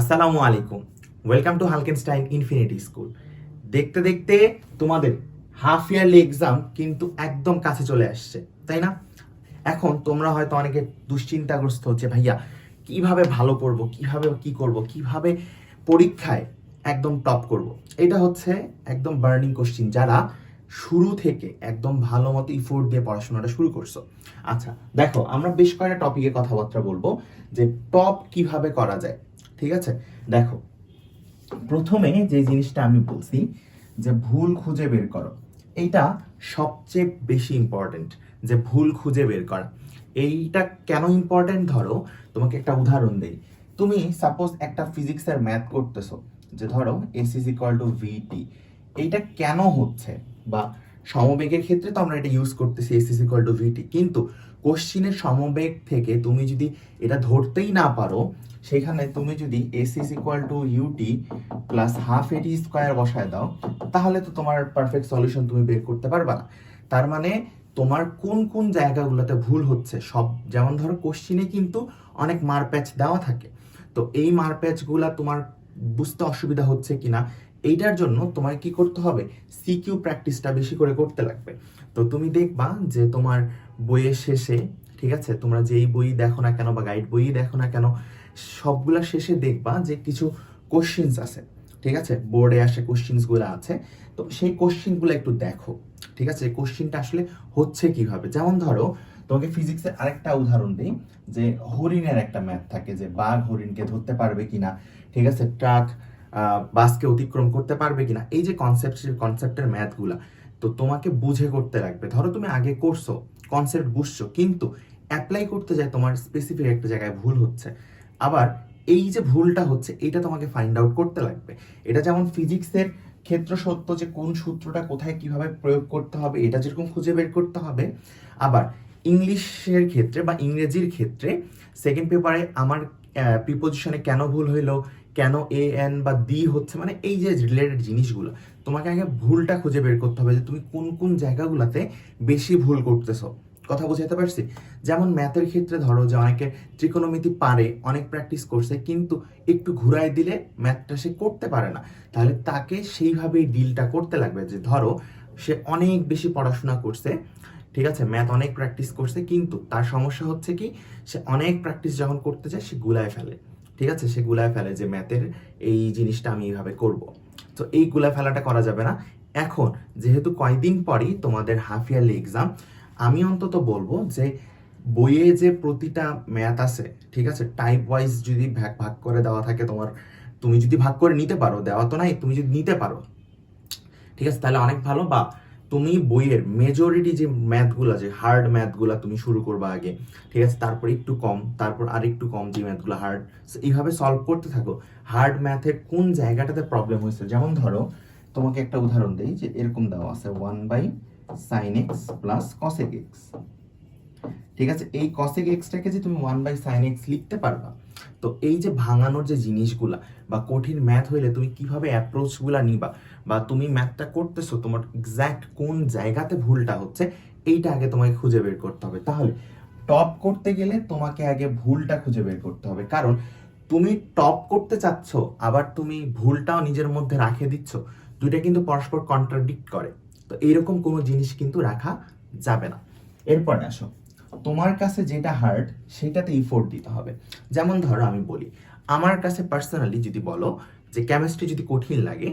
আসসালামু আলাইকুম। Welcome to হালকেনস্টাইন ইনফিনিটি স্কুল দেখতে দেখতে তোমাদের হাফ ইয়ারলি এক্সাম কিন্তু একদম কাছে চলে আসছে, তাই না? এখন তোমরা হয়তো অনেকে দুশ্চিন্তাগ্রস্ত হচ্ছে, ভাইয়া, কীভাবে ভালো করব? কীভাবে কি করব? কীভাবে পরীক্ষায় একদম টপ করব? এটা হচ্ছে একদম বার্নিং কোশ্চিন যারা শুরু থেকে একদম ভালো মতো ইফোর্ট দিয়ে পড়াশোনাটা শুরু করছ। আচ্ছা দেখো, আমরা বেশ কয়েকটা টপিকে কথাবার্তা বলব যে টপ কীভাবে করা যায়। ঠিক আছে? দেখো, প্রথমে যে জিনিসটা আমি বলছি যে ভুল খুঁজে বের করো, এইটা সবচেয়ে বেশি ইম্পর্টেন্ট যে ভুল খুঁজে বের করা। এইটা কেন ইম্পর্টেন্ট ধরো? তোমাকে একটা উদাহরণ দেই। তুমি সাপোজ একটা ফিজিক্সের ম্যাথ করতেছো, যে ধরো S is equal to VT এইটা কেন হচ্ছে? বা সমবেগের ক্ষেত্রে তো আমরা এটা ইউজ করতেছি এস ইকুয়াল টু ভিটি কিন্তু কোশ্চিনের সমবেগ থেকে তুমি যদি এটা ধরতেই না পারো, সেখানে তুমি যদি S is equal to ut plus half at square বসায় দাও, তাহলে তো তোমার পারফেক্ট সলিউশন তুমি বের করতে পারবা না। তার মানে তোমার কোন কোন জায়গাগুলোতে ভুল হচ্ছে, সব যেমন ধরো কোশ্চিনে কিন্তু অনেক মারপ্যাচ দেওয়া থাকে। তো এই মারপ্যাচগুলা তোমার বুঝতে অসুবিধা হচ্ছে কিনা এইটার জন্য তোমার কি করতে হবে? সিকিউ প্র্যাকটিসটা বেশি করে করতে লাগবে। তো তুমি দেখবা যে তোমার বইয়ের শেষে, ঠিক আছে? তোমরা যেই বই দেখো না কেন বা গাইড বই দেখো না কেন, সবগুলা শেষে দেখবা যে কিছু কোশ্চিনস আছে। ঠিক আছে? বোর্ডে আসে কোশ্চিনসগুলো আছে। তো সেই কোশ্চিনগুলো একটু দেখো। ঠিক আছে? কোশ্চিনটা আসলে হচ্ছে কীভাবে? যেমন ধরো, তোমাকে ফিজিক্সের আরেকটা উদাহরণ দিই, যে হরিণের একটা ম্যাথ থাকে যে বাঘ হরিণকে ধরতে পারবে কিনা। ঠিক আছে? ট্রাক বাসকে অতিক্রম করতে পারবে কিনা? এই যে কনসেপ্ট কনসেপ্টের ম্যাথগুলা তো তোমাকে বুঝে করতে লাগবে। ধরো তুমি আগে করছ কনসেপ্ট বুঝছ, কিন্তু অ্যাপ্লাই করতে যায় তোমার স্পেসিফিক একটা জায়গায় ভুল হচ্ছে। আবার এই যে ভুলটা হচ্ছে, এটা তোমাকে ফাইন্ড আউট করতে লাগবে। এটা যেমন ফিজিক্সের ক্ষেত্র সত্য যে কোন সূত্রটা কোথায় কীভাবে প্রয়োগ করতে হবে, এটা যেরকম খুঁজে বের করতে হবে। আবার ইংলিশের ক্ষেত্রে বা ইংরেজির ক্ষেত্রে সেকেন্ড পেপারে আমার প্রিপোজিশনে কেন ভুল হইল কেন এ এন বা দি হচ্ছে মানে এই যে রিলেটেড জিনিসগুলো, তোমাকে আগে ভুলটা খুঁজে বের করতে হবে যে তুমি কোন কোন জায়গাগুলোতে বেশি ভুল করতেছো। কথা বুঝাতে পারছি? যেমন ম্যাথের ক্ষেত্রে ধরো যে অনেকে ত্রিকোণমিতি পারে, অনেক প্র্যাকটিস করছে, কিন্তু একটু ঘুরাই দিলে ম্যাথটা সে করতে পারে না। তাহলে তাকে সেইভাবেই ডিলটা করতে লাগবে যে ধরো সে অনেক বেশি পড়াশোনা করছে, ঠিক আছে? ম্যাথ অনেক প্র্যাকটিস করছে, কিন্তু তার সমস্যা হচ্ছে কি, সে অনেক প্র্যাকটিস যখন করতে চায়, সে গুলায় ফেলে। ঠিক আছে? সে গুলায় ফেলে যে ম্যাথের এই জিনিসটা আমি এইভাবে করব। তো এই গুলায় ফেলাটা করা যাবে না। এখন যেহেতু কয়দিন পরই তোমাদের হাফ ইয়ারলি এক্সাম আমি অন্তত বলব যে বইয়ে যে প্রতিটা ম্যাথ আছে, ঠিক আছে? টাইপ ওয়াইজ যদি ভাগ ভাগ করে দেওয়া থাকে তোমার, তুমি যদি ভাগ করে নিতে পারো, দেওয়া তো নাই, তুমি যদি নিতে পারো, ঠিক আছে? তাহলে অনেক ভালো বা তুমি বইয়ের মেজরিটি যে ম্যাথগুলো যে হার্ড ম্যাথগুলো তুমি শুরু করবা আগে, ঠিক আছে? তারপর একটু কম, তারপর আর একটু কম যে ম্যাথগুলো হার্ড এইভাবে সলভ করতে থাকো। হার্ড ম্যাথের কোন জায়গাটাতে প্রবলেম হয়েছে? যেমন ধরো, তোমাকে একটা উদাহরণ দেই যে এরকম দেওয়া আছে one by sine x plus cosec x ঠিক আছে? এই কসেক এক্সটাকে যে তুমি ওয়ান বাই সাইন এক্স লিখতে পারবা তো এই যে ভাঙানোর যে জিনিসগুলা বা কঠিন ম্যাথ হইলে তুমি কীভাবে অ্যাপ্রোচগুলা নিবা বা তুমি ম্যাথটা করতেছো তোমার এক্স্যাক্ট কোন জায়গাতে ভুলটা হচ্ছে, এইটা আগে তোমাকে খুঁজে বের করতে হবে। তাহলে টপ করতে গেলে তোমাকে আগে ভুলটা খুঁজে বের করতে হবে। কারণ তুমি টপ করতে চাচ্ছ, আবার তুমি ভুলটাও নিজের মধ্যে রাখে দিচ্ছ, দুইটা কিন্তু পরস্পর কন্ট্রাডিক্ট করে। তো এইরকম কোনো জিনিস কিন্তু রাখা যাবে না। এরপরে আসো। তোমার কাছে যেটা হার্ড সেটাতে ইফোর্ট দিতে হবে। যেমন ধরো আমি বলি, আমার কাছে পার্সোনালি যদি বলো যে কেমিস্ট্রি যদি কঠিন লাগে,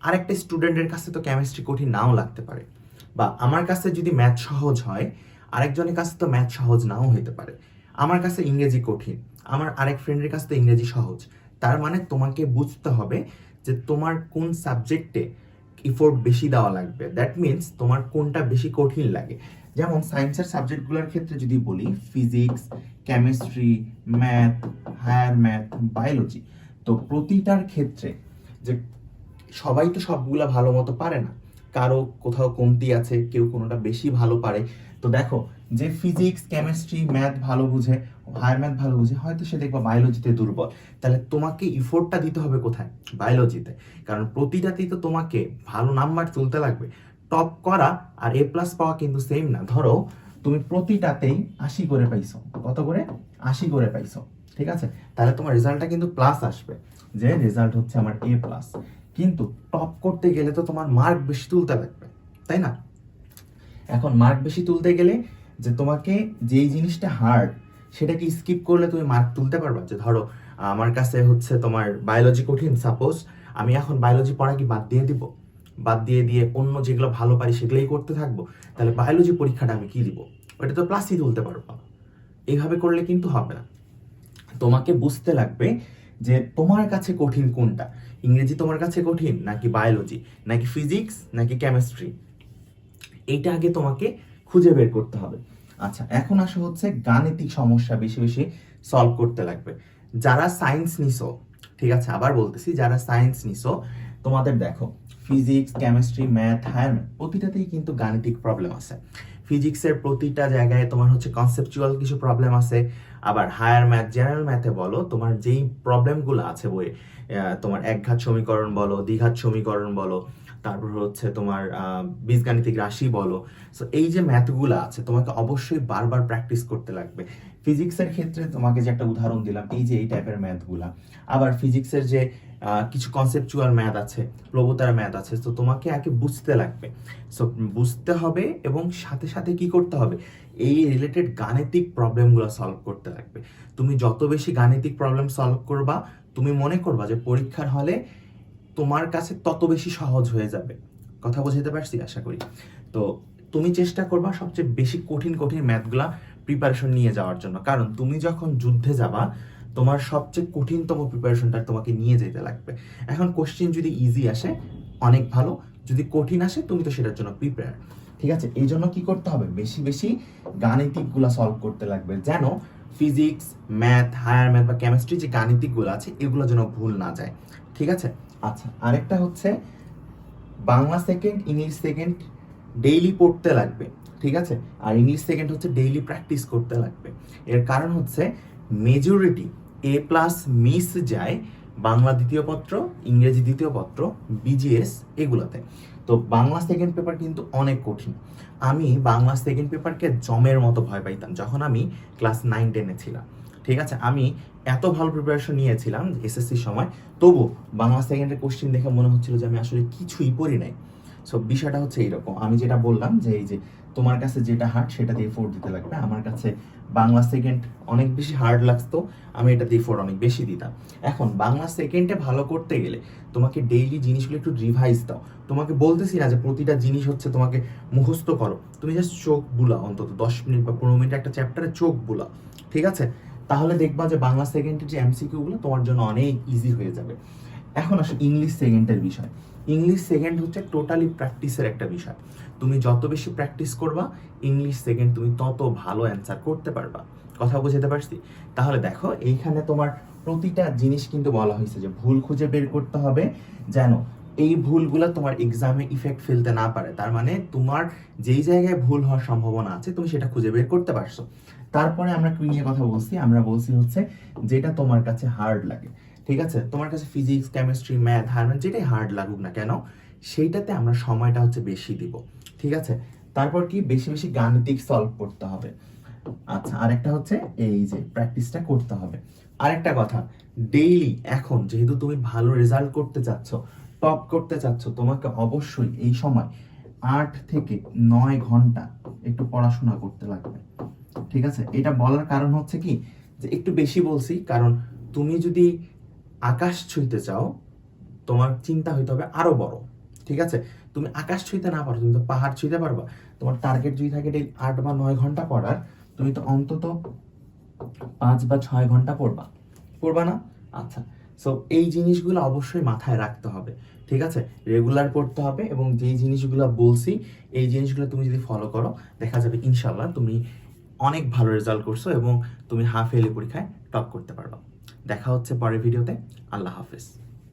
আরেকটা স্টুডেন্টের কাছে তো কেমিস্ট্রি কঠিন নাও লাগতে পারে। বা আমার কাছে যদি ম্যাথ সহজ হয়, আরেকজনের কাছে তো ম্যাথ সহজ নাও হতে পারে। আমার কাছে ইংরেজি কঠিন, আমার আরেক ফ্রেন্ডের কাছে তো ইংরেজি সহজ। তার মানে তোমাকে বুঝতে হবে যে তোমার কোন সাবজেক্টে ইফোর্ট বেশি দেওয়া লাগবে। দ্যাট মিনস তোমার কোনটা বেশি কঠিন লাগে। যেমন সায়েন্সের সাবজেক্টগুলোর ক্ষেত্রে যদি বলি physics chemistry math higher math biology তো প্রতিটার ক্ষেত্রে যে সবাই তো সবগুলা ভালো মতো পারে না। কারও কোথাও কমতি আছে, কেউ কোনোটা বেশি ভালো পারে। তো দেখো, যে ফিজিক্স কেমিস্ট্রি ম্যাথ ভালো বুঝে হায়ার ম্যাথ ভালো বুঝে, হয়তো সে দেখবা বায়োলজিতে দুর্বল। তাহলে তোমাকে ইফোর্টটা দিতে হবে কোথায়? বায়োলজিতে কারণ প্রতিটাতেই তো তোমাকে ভালো নাম্বার তুলতে লাগবে। টপ করা আর এ প্লাস পাওয়া কিন্তু সেম না। ধরো, তুমি প্রতিটাতেই আশি করে পাইছো। কত করে? আশি করে পাইছো। ঠিক আছে? তাহলে তোমার রেজাল্টটা কিন্তু প্লাস আসবে। যে রেজাল্ট হচ্ছে আমার এ প্লাস কিন্তু টপ করতে গেলে তো তোমার মার্ক বেশি তুলতে লাগবে, তাই না? এখন মার্ক বেশি তুলতে গেলে যে তোমাকে যেই জিনিসটা হার্ড সেটাকে স্কিপ করলে তুমি মার্ক তুলতে পারবা। যে ধরো, আমার কাছে হচ্ছে তোমার বায়োলজি কঠিন সাপোজ আমি এখন বায়োলজি পড়া কি বাদ দিয়ে দিব? বাদ দিয়ে দিয়ে অন্য যেগুলো ভালো পারি সেগুলোই করতে থাকব, তাহলে বায়োলজি পরীক্ষাটা আমি কি দিব? ওটা তো প্লাসই তুলতে পারব না এইভাবে করলে কিন্তু হবে না। তোমাকে বুঝতে লাগবে যে তোমার কাছে কঠিন কোনটা? ইংরেজি তোমার কাছে কঠিন, নাকি বায়োলজি নাকি ফিজিক্স নাকি কেমিস্ট্রি এইটা আগে তোমাকে খুঁজে বের করতে হবে। আচ্ছা এখন আসো হচ্ছে গাণিতিক সমস্যা বেশি বেশি সলভ করতে লাগবে। যারা সায়েন্স নিছো, ঠিক আছে, আবার বলতেছি, যারা সায়েন্স নিছো তোমাদের দেখো physics chemistry math higher math প্রতিটাতেই কিন্তু গাণিতিক প্রবলেম আছে। ফিজিক্সের প্রতিটা জায়গায় তোমার হচ্ছে কনসেপচুয়াল কিছু প্রবলেম আছে, আবার হায়ার ম্যাথ জেনারেল ম্যাথে বলো, তোমার যেই প্রবলেমগুলো আছে বইয়ে তোমার একঘাত সমীকরণ বলো, দ্বিঘাত সমীকরণ বলো, তারপর হচ্ছে তোমার বীজগাণিতিক রাশি বলো সো এই যে ম্যাথগুলো আছে, তোমাকে অবশ্যই বারবার প্র্যাকটিস করতে লাগবে। ফিজিক্সের ক্ষেত্রে তোমাকে যে একটা উদাহরণ দিলাম, এই যে এই টাইপের ম্যাথগুলা আবার ফিজিক্সের যে কিছু কনসেপচুয়াল ম্যাথ আছে প্রবতার ম্যাথ আছে, তো তোমাকে আগে বুঝতে লাগবে। সো বুঝতে হবে এবং সাথে সাথে কি করতে হবে? এই রিলেটেড গাণিতিক প্রবলেমগুলো সলভ করতে লাগবে। তুমি যত বেশি গাণিতিক প্রবলেম সলভ করবা, তুমি মনে করবা যে পরীক্ষার হলে তোমার কাছে তত বেশি সহজ হয়ে যাবে। কথা বুঝাতে পারছি? আশা করি। তো তুমি চেষ্টা করবা সবচেয়ে বেশি কঠিন কঠিন ম্যাথগুলা প্রিপারেশন নিয়ে যাওয়ার জন্য। কারণ তুমি যখন যুদ্ধে যাবা, তোমার সবচেয়ে কঠিনতম প্রিপারেশনটা তোমাকে নিয়ে যেতে লাগবে। এখন কোশ্চেন যদি ইজি আসে, অনেক ভালো। যদি কঠিন আসে, তুমি তো সেটার জন্য প্রিপেয়ার ঠিক আছে? এই জন্য কি করতে হবে? বেশি বেশি গাণিতিকগুলা সলভ করতে লাগবে। যেন ফিজিক্স ম্যাথ হায়ার ম্যাথ বা কেমিস্ট্রি যে গাণিতিকগুলো আছে, এগুলো যেন ভুল না যায়। ঠিক আছে? আচ্ছা আরেকটা হচ্ছে Bangla second English second daily পড়তে লাগবে। ঠিক আছে? আর ইংলিশ সেকেন্ড হচ্ছে ডেইলি প্র্যাকটিস করতে লাগবে। এর কারণ হচ্ছে মেজরিটি এ প্লাস মিস যায় বাংলা দ্বিতীয় পত্র, ইংরেজি দ্বিতীয় পত্র বিজিএস এগুলোতে। তো বাংলা সেকেন্ড পেপার কিন্তু অনেক কঠিন। আমি বাংলা সেকেন্ড পেপারকে জমের মতো ভয় পাইতাম যখন আমি ক্লাস নাইন টেনে ছিলাম। ঠিক আছে? আমি এত ভালো প্রিপারেশন নিয়েছিলাম এসএসসির সময় তবু বাংলা সেকেন্ডের কোশ্চেন দেখে মনে হচ্ছিল যে আমি আসলে কিছুই পড়ি নাই। সো বিষয়টা হচ্ছে এইরকম। আমি যেটা বললাম যে এই যে তোমার কাছে যেটা হার্ড সেটা দিয়ে ফোর দিতে লাগবে। আমার কাছে বাংলা সেকেন্ড অনেক বেশি হার্ড লাগতো, আমি এটা দিয়ে ফোর অনেক বেশি দিতাম। এখন বাংলা সেকেন্ডে ভালো করতে গেলে তোমাকে ডেইলি জিনিসগুলো একটু রিভাইজ দাও। তোমাকে বলতেছি না যে প্রতিটা জিনিস হচ্ছে তোমাকে মুখস্থ করো। তুমি জাস্ট চোখ বুলা অন্তত দশ মিনিট বা পনেরো মিনিট একটা চ্যাপ্টারে চোখ বুলা ঠিক আছে? তাহলে দেখবা যে বাংলা সেকেন্ডের যে এমসিকিউগুলো তোমার জন্য অনেক ইজি হয়ে যাবে। এখন আসো ইংলিশ সেকেন্ডের বিষয়। ইংলিশ সেকেন্ড হচ্ছে টোটালি প্র্যাকটিসের একটা বিষয়। তুমি যত বেশি প্র্যাকটিস করবা ইংলিশ সেকেন্ড তুমি তত ভালো অ্যান্সার করতে পারবা। কথা বুঝতে পারছি? তাহলে দেখো, এইখানে তোমার প্রতিটা জিনিস কিন্তু বলা হয়েছে যে ভুল খুঁজে বের করতে হবে, যেন এই ভুলগুলো তোমার এক্সামে ইফেক্ট ফেলতে না পারে। তার মানে তোমার যেই জায়গায় ভুল হওয়ার সম্ভাবনা আছে, তুমি সেটা খুঁজে বের করতে পারছ। তারপরে আমরা কি নিয়ে কথা বলছি? আমরা বলছি হচ্ছে, যেটা তোমার কাছে হার্ড লাগে। ঠিক আছে? তোমার কাছে ফিজিক্স কেমিস্ট্রি ম্যাথ হারম্যান যেটাই হার্ড লাগুক না কেন, সেইটাতে আমরা সময়টা হচ্ছে বেশি দিব, ঠিক আছে? তারপর কি? বেশি বেশি গাণিতিক সলভ করতে হবে। আচ্ছা আরেকটা হচ্ছে এই যে প্র্যাকটিসটা করতে হবে। আরেকটা কথা ডেইলি এখন, যেহেতু তুমি ভালো রেজাল্ট করতে চাচ্ছ টপ করতে চাচ্ছ, তোমাকে অবশ্যই এই সময় আট থেকে নয় ঘণ্টা একটু পড়াশোনা করতে লাগবে, ঠিক আছে? এটা বলার কারণ হচ্ছে কি? যে একটু বেশি বলছি, কারণ তুমি যদি আকাশ ছুঁইতে চাও, তোমার চিন্তা হইতে হবে আরও বড়। ঠিক আছে? তুমি আকাশ ছুঁইতে না পারো, তুমি তো পাহাড় ছুঁইতে পারবা। তোমার টার্গেট যদি থাকে ডেইলি আট বা নয় ঘণ্টা পড়ার, তুমি তো অন্তত পাঁচ বা ছয় ঘণ্টা পড়বা। পড়বা না? আচ্ছা। সো এই জিনিসগুলো অবশ্যই মাথায় রাখতে হবে। ঠিক আছে? রেগুলার পড়তে হবে এবং যেই জিনিসগুলো বলছি, এই জিনিসগুলো তুমি যদি ফলো করো, দেখা যাবে ইনশাল্লাহ তুমি অনেক ভালো রেজাল্ট করছ এবং তুমি হাফ ইয়ারলি পরীক্ষায় টপ করতে পারবা। দেখা হচ্ছে পরের ভিডিওতে। আল্লাহ হাফেজ।